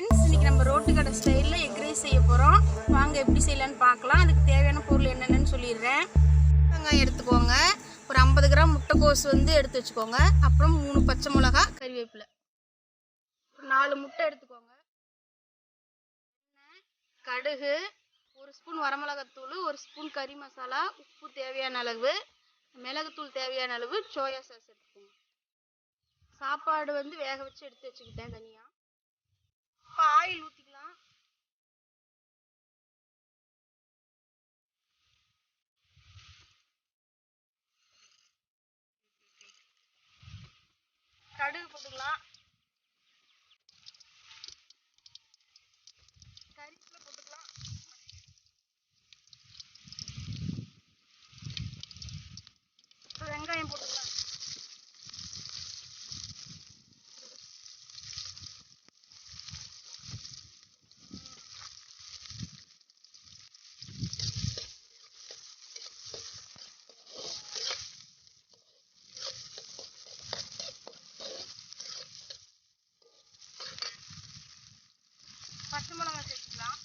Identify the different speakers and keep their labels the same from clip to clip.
Speaker 1: Friends இன்னைக்கு நம்ம road கடை ஸ்டைலில் எக் ரைஸ் செய்ய போகிறோம் வாங்க எப்படி செய்யலான்னு பார்க்கலாம். அதுக்கு தேவையான பொருள் என்னென்னு சொல்லிடுறேன். வெங்காயம் எடுத்துக்கோங்க. ஒரு ஐம்பது கிராம் முட்டைக்கோஸ் வந்து எடுத்து வச்சுக்கோங்க. அப்புறம் மூணு பச்சை மிளகா கறிவேப்பிலை. ஒரு நாலு முட்டை எடுத்துக்கோங்க. கடுகு ஒரு ஸ்பூன் வரமிளகாத்தூள் ஒரு ஸ்பூன் கறி மசாலா உப்பு தேவையான அளவு மிளகுத்தூள் தேவையான அளவு சோயா சாஸ் எடுத்துக்கோங்க. சாப்பாடு வந்து வேக வச்சு எடுத்து வச்சுக்கிட்டேன் தனியாக ஆயில் ஊற்றிக்கலாம் கடுகு போட்டுக்கலாம் கறிவேப்பிலை போட்டுக்கலாம் இப்போ வெங்காயம் போட்டுக்கலாம் பச்சை மிளகாய் சேர்த்துக்கலாம்.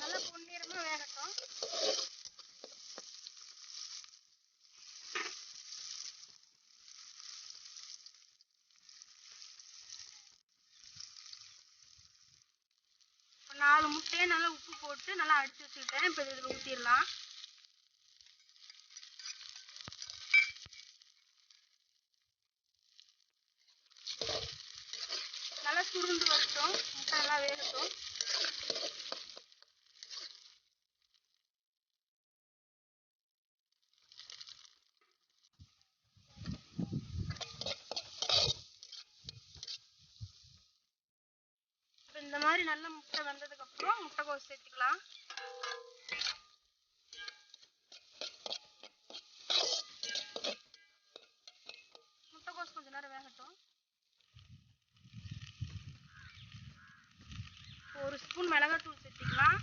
Speaker 1: நல்லா பொன்னிறமா வேகட்டும். நாலு முட்டையை நல்லா உப்பு போட்டு நல்லா அடிச்சு வச்சுக்கிட்டேன். இப்போ இதில் ஊற்றிடலாம் நல்லா சுருண்டு வரட்டும். முட்டை நல்லா வேகட்டும். இந்த மாதிரி நல்ல முட்டை வந்ததுக்கு அப்புறம் முட்டைக்கோஸ் சேர்த்துக்கலாம். ஸ்பூன் மிளகாத்தூள் சேர்த்திக்கலாம்.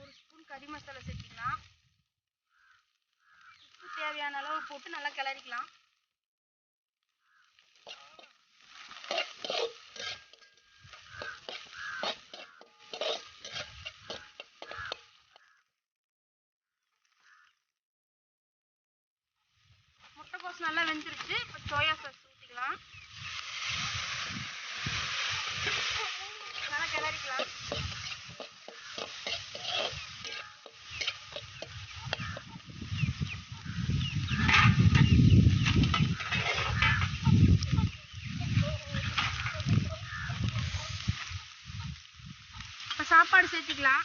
Speaker 1: ஒரு ஸ்பூன் கறி மசாலா சேர்த்திக்கலாம். உப்பு தேவையான அளவு போட்டு நல்லா கிளறிக்கலாம். முட்டைக்கோஸ் நல்லா வெந்துருச்சு. இப்போ சோயா சாஸ் ஊற்றிக்கலாம் நல்லா கிளறிக்கலாம் இப்போ சாப்பாடு சேர்த்துக்கலாம்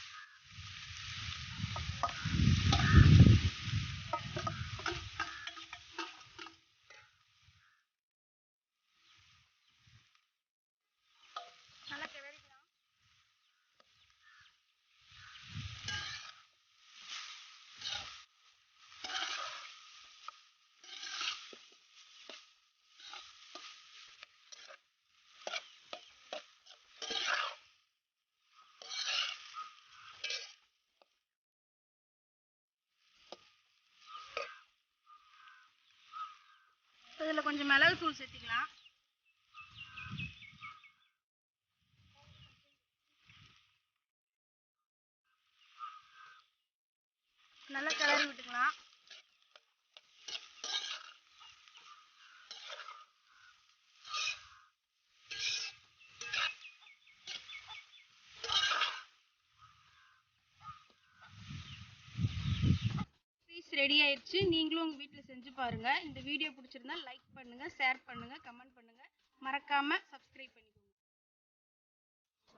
Speaker 1: நல்லா கிளறிக்கலாம் இதில் கொஞ்சம் மிளகு தூள் சேர்த்திக்கலாம். நல்லா கிளறி விட்டுக்கலாம். ரெடி ஆயிடுச்சு நீங்களும் உங்கள் வீட்டில் செஞ்சு பாருங்கள் இந்த வீடியோ பிடிச்சிருந்தா லைக் பண்ணுங்கள் ஷேர் பண்ணுங்கள் கமெண்ட் பண்ணுங்கள் மறக்காமல் சப்ஸ்கிரைப்